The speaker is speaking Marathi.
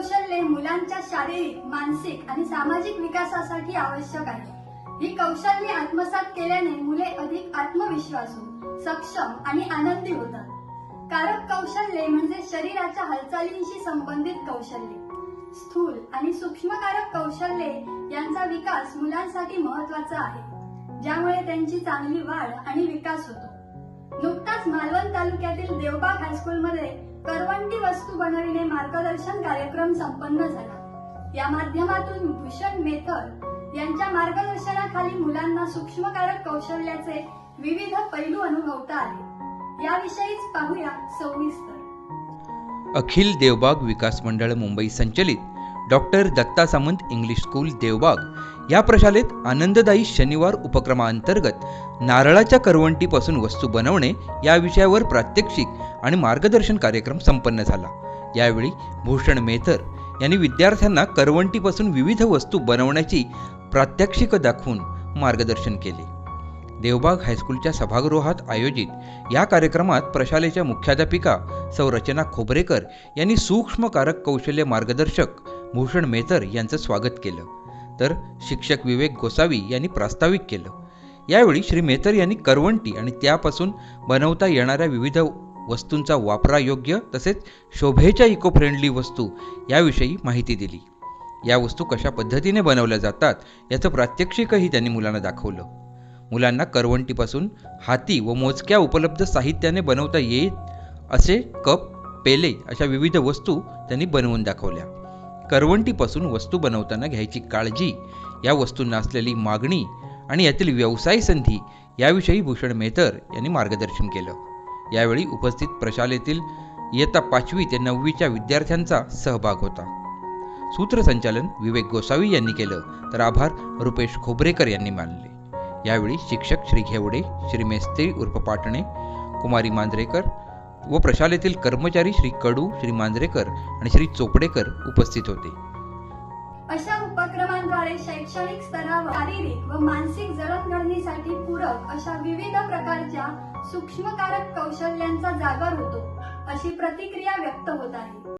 मुलांच्या शारीरिक मानसिक आणि सामाजिक विकासासाठी आवश्यक आहे. ही कौशल्ये आत्मसात केल्याने मुले अधिक आत्मविश्वासू सक्षम आणि आनंदी होतात. कारक कौशल्ये म्हणजे शरीराच्या हालचालींशी संबंधित कौशल्ये. स्थूल आणि सूक्ष्मकारक कौशल्ये यांचा विकास मुलांसाठी महत्त्वाचा आहे ज्यामुळे त्यांची चांगली वाढ आणि विकास होतो. नुकताच मालवण तालुक्यातील देवबाग हायस्कूलमध्ये करवंटी वस्तू बनविणे मार्गदर्शन कार्यक्रम संपन्न झाला. या माध्यमातून भूषण मेथर यांच्या मार्गदर्शनाखाली मुलांना सूक्ष्मकारक कौशल्याचे विविध पैलू अनुभवता आले. याविषयीच पाहूया सविस्तर. अखिल देवबाग विकास मंडळ मुंबई संचलित doctor Datta Samant English school Devbag या प्रशालेत आनंददायी शनिवार उपक्रमाअंतर्गत नारळाच्या करवंटीपासून वस्तू बनवणे या विषयावर प्रात्यक्षिक आणि मार्गदर्शन कार्यक्रम संपन्न झाला. यावेळी भूषण मेहतर यांनी विद्यार्थ्यांना करवंटीपासून विविध वस्तू बनवण्याची प्रात्यक्षिक दाखवून मार्गदर्शन केले. देवबाग हायस्कूलच्या सभागृहात आयोजित या कार्यक्रमात प्रशालेच्या मुख्याध्यापिका संरचना खोबरेकर यांनी सूक्ष्मकारक कौशल्य मार्गदर्शक भूषण मेहतर यांचं स्वागत केलं. तर शिक्षक विवेक गोसावी यांनी प्रास्ताविक केलं. यावेळी श्री मेहतर यांनी करवंटी आणि त्यापासून बनवता येणाऱ्या विविध वस्तूंचा वापरायोग्य तसेच शोभेच्या इको फ्रेंडली वस्तू याविषयी माहिती दिली. या वस्तू कशा पद्धतीने बनवल्या जातात याचं प्रात्यक्षिकही त्यांनी मुलांना दाखवलं. मुलांना करवंटीपासून हाती व मोजक्या उपलब्ध साहित्याने बनवता येईल असे कप पेले अशा विविध वस्तू त्यांनी बनवून दाखवल्या. करवंटीपासून वस्तू बनवताना घ्यायची काळजी या वस्तूंना असलेली मागणी आणि यातील व्यवसाय संधी याविषयी भूषण मेहतर यांनी मार्गदर्शन केलं. यावेळी उपस्थित प्रशालेतील इयत्ता पाचवी ते नववीच्या विद्यार्थ्यांचा सहभाग होता. सूत्रसंचालन विवेक गोसावी यांनी केलं तर आभार रुपेश खोबरेकर यांनी मानले. यावेळी शिक्षक श्री घेवडे श्री मेस्त्री उर्फ पाटणे कुमारी मांजरेकर व प्रशालेतील कर्मचारी श्री कडू श्री मांजरेकर आणि श्री चोपडेकर उपस्थित होते. अशा उपक्रमांद्वारे शैक्षणिक स्तरावर शारीरिक व मानसिक जडणघडणीसाठी पूरक अशा विविध प्रकारच्या सूक्ष्मकारक कौशल्यांचा जागर होतो अशी प्रतिक्रिया व्यक्त होत आहे.